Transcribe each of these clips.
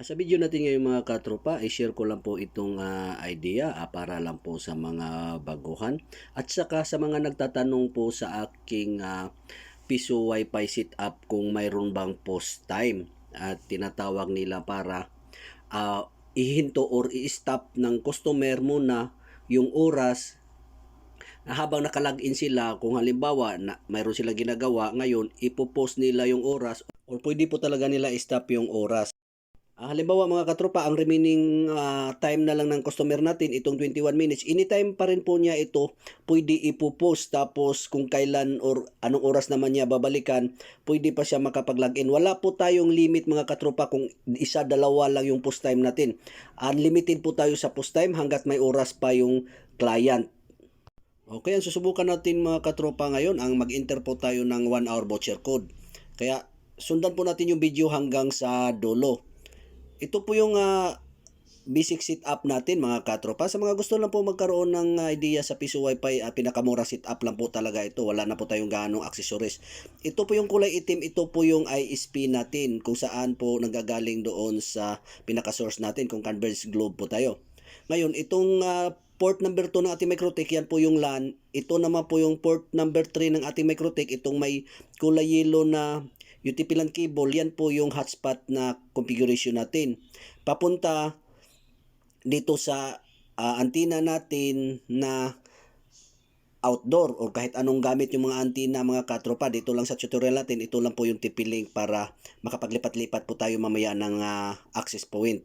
Ah, Sa video natin ngayon mga katropa, i-share ko lang po itong ah, idea ah, para lang po sa mga baguhan. At saka sa mga nagtatanong po sa aking ah, piso wifi setup kung mayroon bang post time at tinatawag nila para ah, ihinto or i-stop ng customer muna yung oras na habang nakalagin sila kung halimbawa na mayroon sila ginagawa ngayon ipopost nila yung oras or pwede po talaga nila i-stop yung oras Ah, halimbawa mga katropa, ang remaining ah, time na lang ng customer natin, itong 21 minutes, anytime pa rin po niya ito, pwede ipopost. Tapos kung kailan or anong oras naman niya babalikan, pwede pa siya makapag-login. Wala po tayong limit mga katropa kung isa, dalawa lang yung post time natin. Unlimited po tayo sa post time hanggat may oras pa yung client. Okay, ang susubukan natin mga katropa ngayon, ang mag-enter po tayo ng 1 hour voucher code. Kaya sundan po natin yung video hanggang sa dulo. Ito po yung ah, basic setup natin mga katropa. Sa mga gusto lang po magkaroon ng ah, idea sa piso wifi, uh, pinakamura setup lang po talaga ito. Wala na po tayong ganong accessories. Ito po yung kulay itim, ito po yung ISP natin kung saan po nanggagaling doon sa pinaka-source natin kung Converge Globe po tayo. Ngayon, itong ah, port number 2 ng ating Microtech, yan po yung LAN. Ito naman po yung port number 3 ng ating Microtech, itong may kulay yellow na UTP LAN cable, yan po yung hotspot na configuration natin. Papunta dito sa ah, antenna natin na outdoor or kahit anong gamit yung mga antenna mga katropa dito lang sa tutorial natin ito lang po yung TP link para makapaglipat-lipat po tayo mamaya ng ah, access point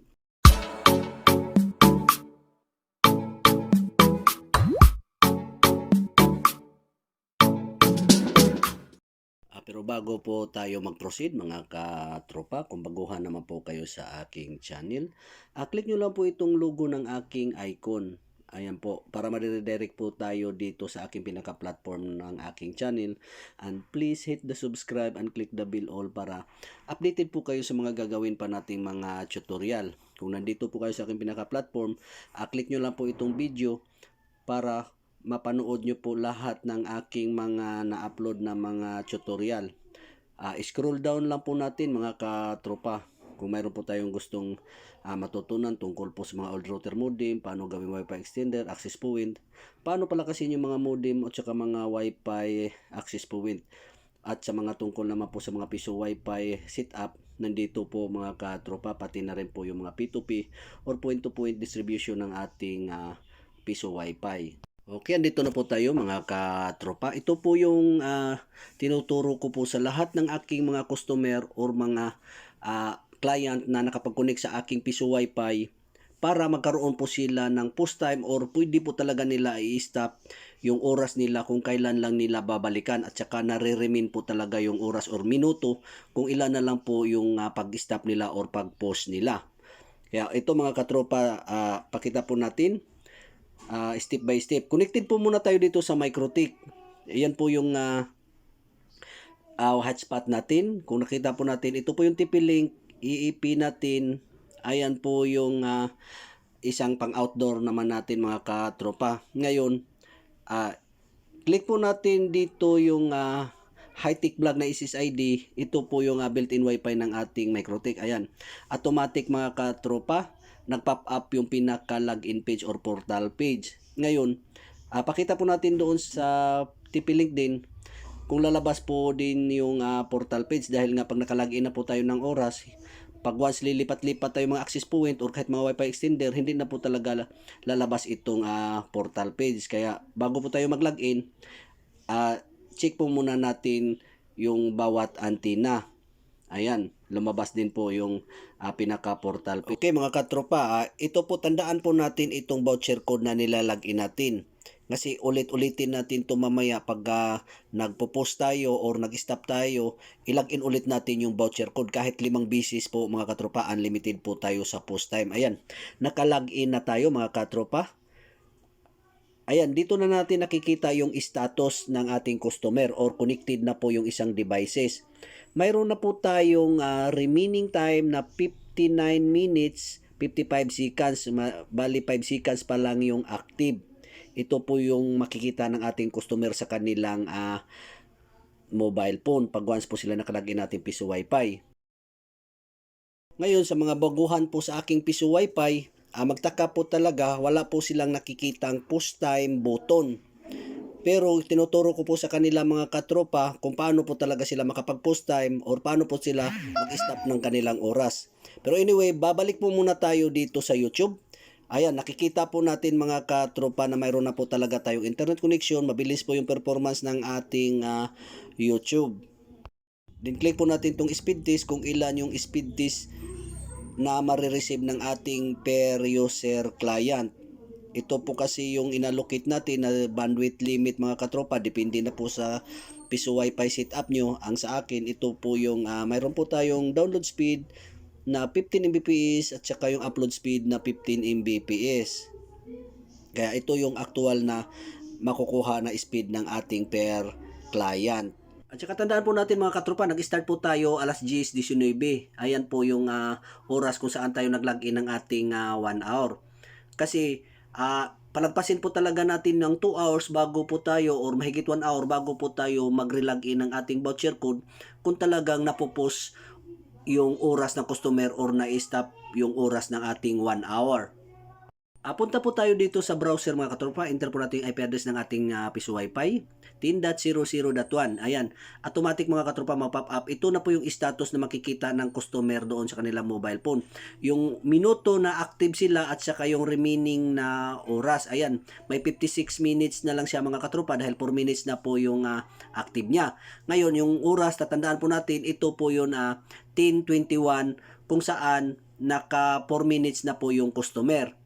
bago po tayo mag-proceed mga katropa, kung baguhan naman po kayo sa aking channel, ah, click nyo lang po itong logo ng aking icon. Ayan po, para ma-redirect po tayo dito sa aking pinaka-platform ng aking channel. And please hit the subscribe and click the bell all para updated po kayo sa mga gagawin pa nating mga tutorial. Kung nandito po kayo sa aking pinaka-platform, ah, click nyo lang po itong video para mapanood nyo po lahat ng aking mga na-upload na mga tutorial. Ah, scroll down lang po natin mga katropa. Kung mayroon po tayong gustong ah, matutunan tungkol po sa mga old router modem, paano gawin wifi extender, access point, paano palakasin yung mga modem at saka mga wifi access point. At sa mga tungkol naman po sa mga piso wifi setup, nandito po mga katropa, pati na rin po yung mga P2P or point-to-point distribution ng ating ah, piso wifi. Okay, andito na po tayo mga katropa. Ito po yung ah, tinuturo ko po sa lahat ng aking mga customer or mga ah, client na nakapag-connect sa aking piso wifi para magkaroon po sila ng post time or pwede po talaga nila i-stop yung oras nila kung kailan lang nila babalikan at saka nare-remain po talaga yung oras or minuto kung ilan na lang po yung ah, pag-stop nila or pag-post nila. Kaya ito mga katropa, ah, pakita po natin ah, step by step. Connected po muna tayo dito sa MicroTik. Ayan po yung ah, ah, hotspot natin. Kung nakita po natin, ito po yung TP-Link. EEP natin. Ayan po yung ah, isang pang-outdoor naman natin mga katropa. Ngayon, ah, click po natin dito yung ah, high-tech plug na SSID. Ito po yung ah, built-in wifi ng ating MicroTik. Ayan. Automatic mga katropa nag-pop up yung pinaka-login page or portal page. Ngayon, ah, pakita po natin doon sa TP-Link din kung lalabas po din yung ah, portal page dahil nga pag nakalagin na po tayo ng oras, pag once lilipat-lipat tayo mga access point or kahit mga wifi extender, hindi na po talaga lalabas itong ah, portal page. Kaya bago po tayo mag-login, ah, check po muna natin yung bawat antenna. Ayan, lumabas din po yung ah, pinaka-portal. Okay mga katropa, ah, ito po tandaan po natin itong voucher code na nilalagin natin. Kasi ulit-ulitin natin to mamaya pag ah, nagpo-post tayo or nag-stop tayo, ilagin ulit natin yung voucher code. Kahit limang bisis po mga katropa, unlimited po tayo sa post time. Ayan, naka-login na tayo mga katropa. Ayan, dito na natin nakikita yung status ng ating customer or connected na po yung isang devices. Mayroon na po tayong ah, remaining time na 59 minutes, 55 seconds, bali 5 seconds pa lang yung active. Ito po yung makikita ng ating customer sa kanilang ah, mobile phone pag once po sila nakalagin natin piso wifi. Ngayon sa mga baguhan po sa aking piso wifi, ah, magtaka po talaga wala po silang nakikitang post time button. Pero tinuturo ko po sa kanila mga katropa kung paano po talaga sila makapag-post time or paano po sila mag-stop ng kanilang oras. Pero anyway, babalik po muna tayo dito sa YouTube. Ayan, nakikita po natin mga katropa na mayroon na po talaga tayong internet connection. Mabilis po yung performance ng ating ah, YouTube. Then click po natin tong speed test kung ilan yung speed test na marireceive ng ating per user client. Ito po kasi yung inallocate natin na bandwidth limit mga katropa. Depende na po sa piso wifi setup nyo. Ang sa akin, ito po yung ah, mayroon po tayong download speed na 15 Mbps at saka yung upload speed na 15 Mbps. Kaya ito yung actual na makukuha na speed ng ating per client. At saka tandaan po natin mga katropa, nag-start po tayo alas 10.19. Ayan po yung ah, oras kung saan tayo nag-login ng ating 1 hour. Kasi ah palagpasin po talaga natin ng 2 hours bago po tayo or mahigit 1 hour bago po tayo mag-relogin ng ating voucher code kung talagang napupos yung oras ng customer or na-stop yung oras ng ating 1 hour. Ah, punta po tayo dito sa browser mga katropa. Enter po natin yung IP address ng ating uh, piso wifi. 10.00.1. Ayan. Automatic mga katropa mag-pop up. Ito na po yung status na makikita ng customer doon sa kanilang mobile phone. Yung minuto na active sila at saka yung remaining na oras. Ayan. May 56 minutes na lang siya mga katropa dahil 4 minutes na po yung ah, active niya. Ngayon, yung oras, tatandaan po natin, ito po yung ah, 10.21 kung saan naka 4 minutes na po yung customer.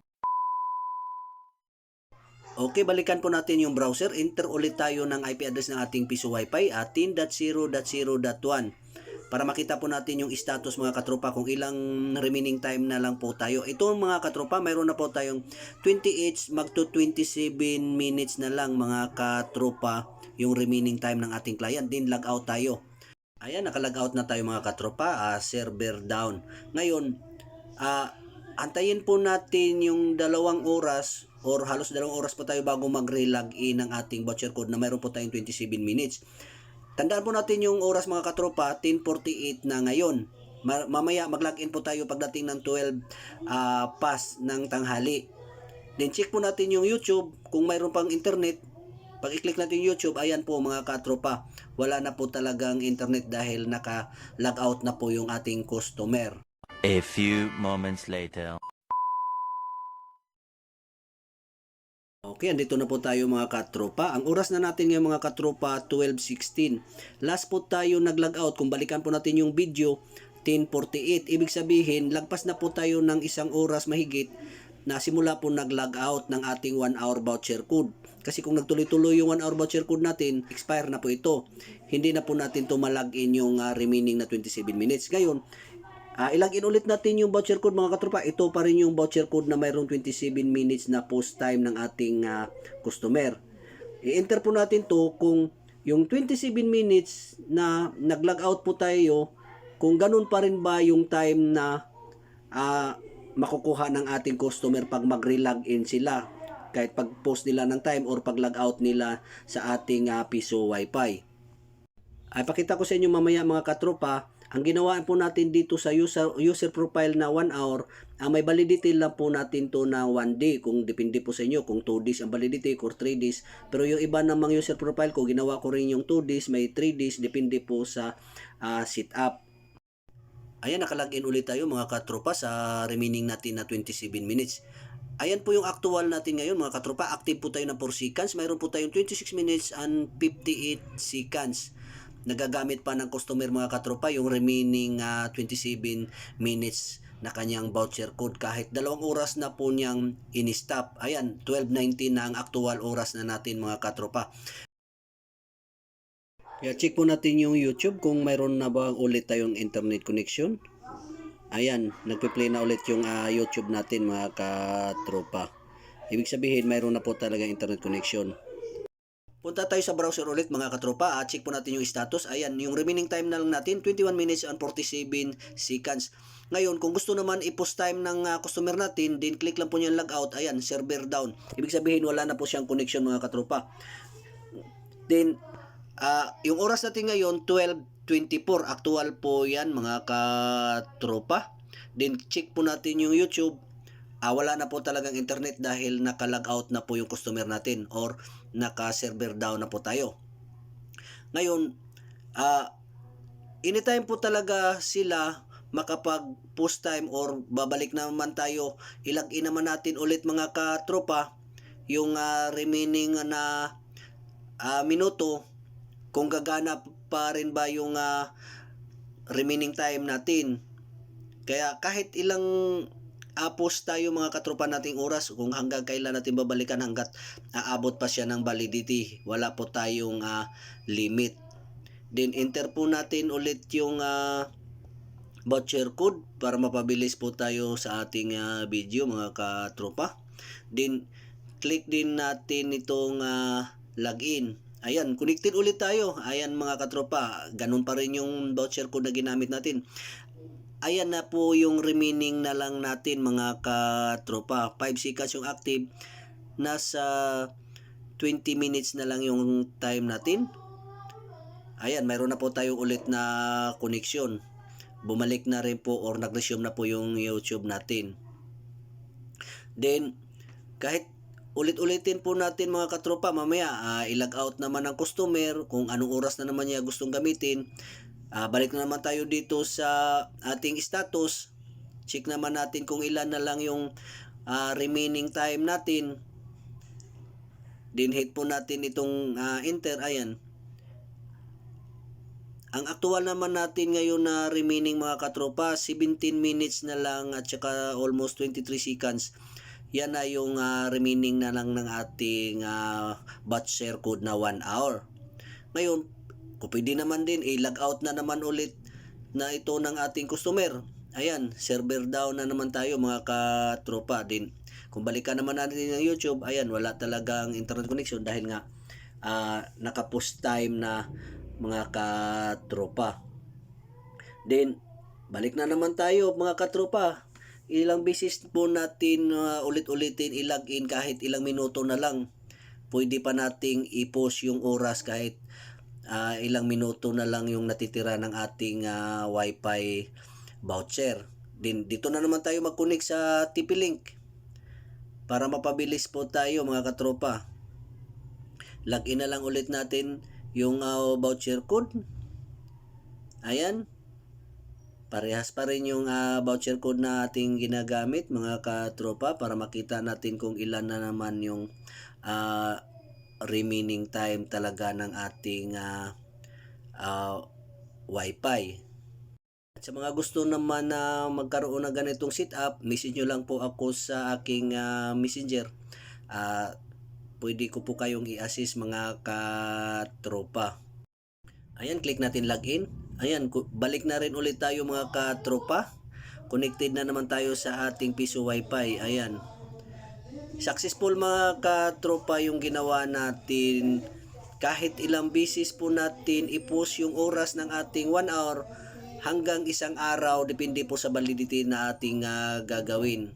Okay, balikan po natin yung browser. Enter ulit tayo ng IP address ng ating piso wifi at 10.0.0.1 para makita po natin yung status mga katropa kung ilang remaining time na lang po tayo. Ito mga katropa, mayroon na po tayong 28 magto 27 minutes na lang mga katropa yung remaining time ng ating client. Then log out tayo. Ayan, nakalag out na tayo mga katropa. ah, server down. Ngayon, ah antayin po natin yung dalawang oras or halos dalawang oras pa tayo bago mag-relog in ng ating voucher code na mayroon po tayong 27 minutes. Tandaan po natin yung oras mga katropa, 10.48 na ngayon. Ma- mamaya mag-login po tayo pagdating ng 12 ah, past ng tanghali. Then check po natin yung YouTube kung mayroon pang internet. Pag i-click natin yung YouTube, ayan po mga katropa. Wala na po talagang internet dahil naka-log out na po yung ating customer. A few moments later. Okay, andito na po tayo mga katropa. Ang oras na natin ngayon mga katropa, 12.16. Last po tayo nag-log out. Kung balikan po natin yung video, 10.48. Ibig sabihin, lagpas na po tayo ng isang oras mahigit na simula po nag-log out ng ating 1 hour voucher code. Kasi kung nagtuloy-tuloy yung 1 hour voucher code natin, expire na po ito. Hindi na po natin tumalagin yung ah, remaining na 27 minutes. Ngayon, Ah, ilagin ulit natin yung voucher code mga katropa. Ito pa rin yung voucher code na mayroong 27 minutes na post time ng ating ah, customer. I-enter po natin to kung yung 27 minutes na nag-log out po tayo, kung ganun pa rin ba yung time na ah, makukuha ng ating customer pag mag-relog in sila kahit pag-post nila ng time or pag-log out nila sa ating ah, piso wifi. Ay pakita ko sa inyo mamaya mga katropa, ang ginawa po natin dito sa user, user profile na 1 hour, ang may validity lang po natin to na 1 day. Kung depende po sa inyo, kung 2 days ang validity or 3 days. Pero yung iba namang user profile ko, ginawa ko rin yung 2 days, may 3 days, depende po sa ah, setup. Ayan, nakalagin ulit tayo mga katropa sa remaining natin na 27 minutes. Ayan po yung actual natin ngayon mga katropa. Active po tayo ng 4 seconds. Mayroon po tayong 26 minutes and 58 seconds nagagamit pa ng customer mga katropa yung remaining ah, 27 minutes na kanyang voucher code kahit dalawang oras na po niyang in-stop. Ayan, 12.19 na ang actual oras na natin mga katropa. Kaya check po natin yung YouTube kung mayroon na ba ulit tayong internet connection. Ayan, nagpe-play na ulit yung ah, YouTube natin mga katropa. Ibig sabihin mayroon na po talaga internet connection. Punta tayo sa browser ulit mga katropa at check po natin yung status. Ayan, yung remaining time na lang natin, 21 minutes and 47 seconds. Ngayon, kung gusto naman i-post time ng ah, customer natin, then click lang po niyan log out. Ayan, server down. Ibig sabihin wala na po siyang connection mga katropa. Then, ah, yung oras natin ngayon, 12.24. Actual po yan mga katropa. Then check po natin yung YouTube. Ah, wala na po talagang internet dahil naka-log out na po yung customer natin or naka-server down na po tayo. Ngayon, ah anytime po talaga sila makapag post time or babalik naman tayo, ilag-in naman natin ulit mga katropa yung ah, remaining na ah, minuto kung gagana pa rin ba yung ah, remaining time natin. Kaya kahit ilang apos tayo mga katropa nating oras kung hanggang kailan natin babalikan hanggat aabot pa siya ng validity. Wala po tayong ah, limit. Then enter po natin ulit yung ah, voucher code para mapabilis po tayo sa ating ah, video mga katropa. Then click din natin itong ah, login. Ayan, connected ulit tayo. Ayan mga katropa, ganun pa rin yung voucher code na ginamit natin. Ayan na po yung remaining na lang natin mga katropa. 5 seconds yung active. Nasa 20 minutes na lang yung time natin. Ayan, mayroon na po tayo ulit na connection. Bumalik na rin po or nag-resume na po yung YouTube natin. Then, kahit ulit-ulitin po natin mga katropa mamaya ah, i-log out naman ng customer kung anong oras na naman niya gustong gamitin Ah, balik na naman tayo dito sa ating status. Check naman natin kung ilan na lang yung ah, remaining time natin. Din hit po natin itong ah, enter ayan. Ang aktual naman natin ngayon na remaining mga katropa 17 minutes na lang at saka almost 23 seconds. Yan na yung ah, remaining na lang ng ating ah, batch share code na 1 hour. Ngayon, kung pwede naman din, i-log out na naman ulit na ito ng ating customer. Ayan, server down na naman tayo mga katropa din. Kung balikan naman natin ng YouTube, ayan, wala talagang internet connection dahil nga ah, naka-post time na mga katropa. Then, balik na naman tayo mga katropa ilang beses po natin uh, ulit-ulitin i-login kahit ilang minuto na lang. Pwede pa nating i-post yung oras kahit ah, ilang minuto na lang yung natitira ng ating ah, wifi voucher. Din dito na naman tayo mag-connect sa TP-Link para mapabilis po tayo mga katropa. Login na lang ulit natin yung ah, voucher code. Ayan. Parehas pa rin yung ah, voucher code na ating ginagamit mga katropa para makita natin kung ilan na naman yung ah, remaining time talaga ng ating ah, ah, wifi. At sa mga gusto naman na magkaroon ng ganitong setup, message nyo lang po ako sa aking ah, messenger. Ah, pwede ko po kayong i-assist mga katropa. Ayan, click natin login. Ayan, balik na rin ulit tayo mga katropa. Connected na naman tayo sa ating piso wifi. Ayan. Successful mga katropa yung ginawa natin. Kahit ilang bisis po natin i-post yung oras ng ating 1 hour hanggang isang araw. Depende po sa validity na ating ah, gagawin.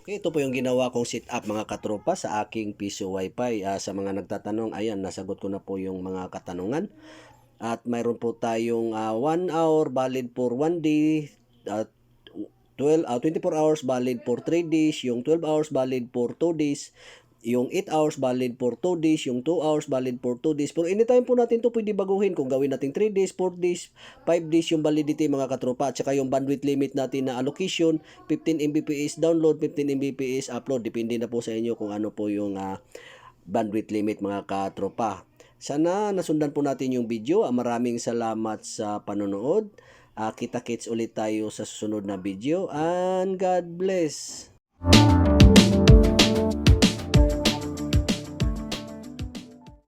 Okay, ito po yung ginawa kong setup mga katropa sa aking piso wifi. Ah, sa mga nagtatanong, ayan, nasagot ko na po yung mga katanungan. At mayroon po tayong 1 hour valid for 1 day, at 12 ah, 24 hours valid for 3 days, yung 12 hours valid for 2 days, yung 8 hours valid for 2 days, yung 2 hours valid for 2 days. Pero anytime po natin to pwede baguhin kung gawin natin 3 days, 4 days, 5 days yung validity mga katropa. At saka yung bandwidth limit natin na allocation, 15 Mbps download, 15 Mbps upload. Depende na po sa inyo kung ano po yung ah, bandwidth limit mga katropa. Sana nasundan po natin yung video. Ah, Maraming salamat sa panonood. Ah, kita-kits ulit tayo sa susunod na video and God bless.